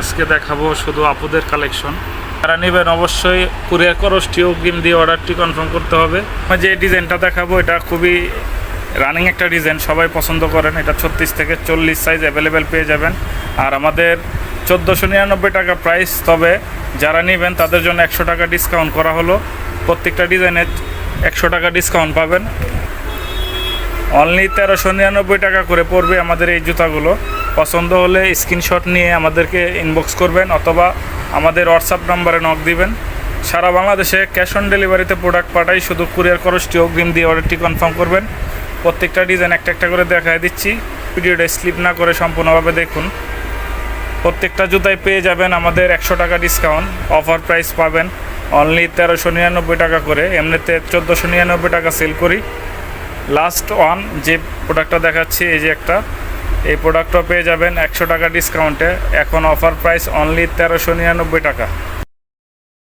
আজকে দেখাবো শুধু আপুদের কালেকশন যারা নেবেন অবশ্যই কুরিয়ার খরচটি অগ্রিম দিয়ে অর্ডারটি কনফার্ম করতে হবে। যে ডিজাইনটা দেখাবো, এটা খুবই রানিং একটা ডিজাইন সবাই পছন্দ করেন। এটা ছত্রিশ থেকে চল্লিশ সাইজ অ্যাভেলেবেল পেয়ে যাবেন। আর আমাদের চোদ্দোশো নিরানব্বই টাকা প্রাইস তবে যারা নেবেন, তাদের জন্য একশো টাকা ডিসকাউন্ট করা হলো। প্রত্যেকটা ডিজাইনে একশো টাকা ডিসকাউন্ট পাবেন। অনলি তেরোশো নিরানব্বই টাকা করে পড়বে আমাদের এই জুতাগুলো। পছন্দ হলে স্ক্রিনশট নিয়ে আমাদেরকে ইনবক্স করবেন অথবা আমাদের হোয়াটসঅ্যাপ নাম্বারে নক দিবেন। সারা বাংলাদেশে ক্যাশ অন ডেলিভারিতে প্রোডাক্ট পাঠাই, শুধু কুরিয়ার খরচটি অগ্রিম দিয়ে অর্ডারটি কনফার্ম করবেন। প্রত্যেকটা ডিজাইন একটা একটা করে দেখায় দিচ্ছি। ভিডিওটা স্লিপ না করে সম্পূর্ণভাবে দেখুন। প্রত্যেকটা জুতায় পেয়ে যাবেন আমাদের একশো টাকা ডিসকাউন্ট অফার প্রাইস পাবেন অনলি তেরোশো নিরানব্বই টাকা করে, এমনিতে চোদ্দোশো নিরানব্বই টাকা সেল করি। লাস্ট ওয়ান যে প্রোডাক্টটা দেখাচ্ছি, এই যে একটা। এই প্রোডাক্টটা পেয়ে যাবেন একশো টাকা ডিসকাউন্টে এখন অফার প্রাইস অনলি তেরোশো নিরানব্বই টাকা।